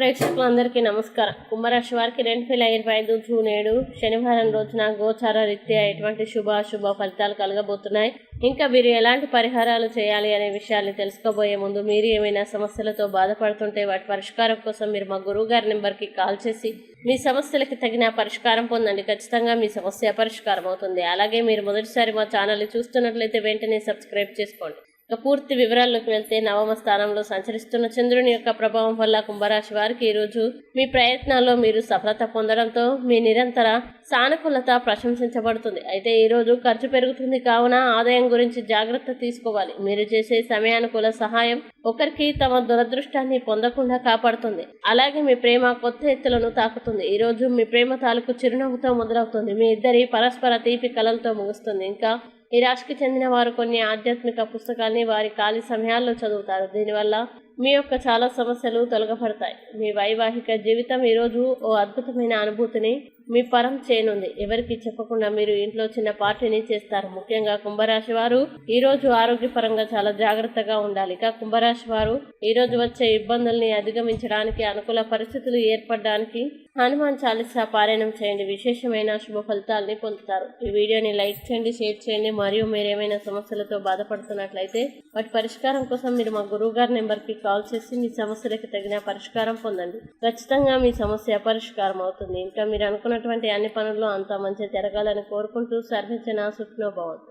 ప్రేక్షకులందరికీ నమస్కారం. కుంభరాశి వారికి రెండు వేల ఇరవై ఐదు జూన్ ఏడు శనివారం రోజున గోచార రీత్యా ఎటువంటి శుభ అశుభ ఫలితాలు కలగబోతున్నాయి. ఇంకా మీరు ఎలాంటి పరిహారాలు చేయాలి అనే విషయాన్ని తెలుసుకోబోయే ముందు మీరు ఏమైనా సమస్యలతో బాధపడుతుంటే వాటి పరిష్కారం కోసం మీరు మా గురువు గారి నెంబర్కి కాల్ చేసి మీ సమస్యలకి తగిన పరిష్కారం పొందండి. ఖచ్చితంగా మీ సమస్య పరిష్కారం అవుతుంది. అలాగే మీరు మొదటిసారి మా ఛానల్ని చూస్తున్నట్లయితే వెంటనే సబ్స్క్రైబ్ చేసుకోండి. ఇక పూర్తి వివరాల్లోకి వెళ్తే నవమ స్థానంలో సంచరిస్తున్న చంద్రుని యొక్క ప్రభావం వల్ల కుంభరాశి వారికి ఈరోజు మీ ప్రయత్నాల్లో మీరు సఫలత పొందడంతో మీ నిరంతర సానుకూలత ప్రశంసించబడుతుంది. అయితే ఈరోజు ఖర్చు పెరుగుతుంది కావున ఆదాయం గురించి జాగ్రత్త తీసుకోవాలి. మీరు చేసే సమయానుకూల సహాయం ఒకరికి తమ దురదృష్టాన్ని పొందకుండా కాపాడుతుంది. అలాగే మీ ప్రేమ కొత్త ఎత్తులను తాకుతుంది. ఈరోజు మీ ప్రేమ తాలూకు చిరునవ్వుతో మొదలవుతుంది. మీ ఇద్దరి పరస్పర తీపి కలలతో ముగుస్తుంది. ఇంకా ఈ రాశికి చెందిన వారు కొన్ని ఆధ్యాత్మిక పుస్తకాల్ని వారి ఖాళీ సమయాల్లో చదువుతారు. దీనివల్ల మీ యొక్క చాలా సమస్యలు తొలగపడతాయి. మీ వైవాహిక జీవితం ఈరోజు ఓ అద్భుతమైన అనుభూతిని మీ పరం చేయనుంది ఎవరికి చెప్పకుండా మీరు ఇంట్లో చిన్న పార్టీని చేస్తారు. ముఖ్యంగా కుంభరాశి వారు ఈ రోజు ఆరోగ్యపరంగా చాలా జాగ్రత్తగా ఉండాలి. ఇక కుంభరాశి వారు ఈ రోజు వచ్చే ఇబ్బందుల్ని అధిగమించడానికి అనుకూల పరిస్థితులు ఏర్పడడానికి హనుమాన్ చాలీసా పారాయణం చేయండి. విశేషమైన శుభ ఫలితాలని పొందుతారు. ఈ వీడియోని లైక్ చేయండి షేర్ చేయండి. మరియు మీరు ఏమైనా సమస్యలతో బాధపడుతున్నట్లయితే వాటి పరిష్కారం కోసం మీరు మా గురువు గారి నెంబర్కి కాల్ చేసి మీ సమస్యలకు తగిన పరిష్కారం పొందండి. ఖచ్చితంగా మీ సమస్య పరిష్కారం అవుతుంది ఇంకా మీరు అనుకున్న ఉన్నటువంటి అన్ని పనుల్లో అంతా మంచి జరగాలని కోరుకుంటూ సర్వజన సుఖ్నోభవంతు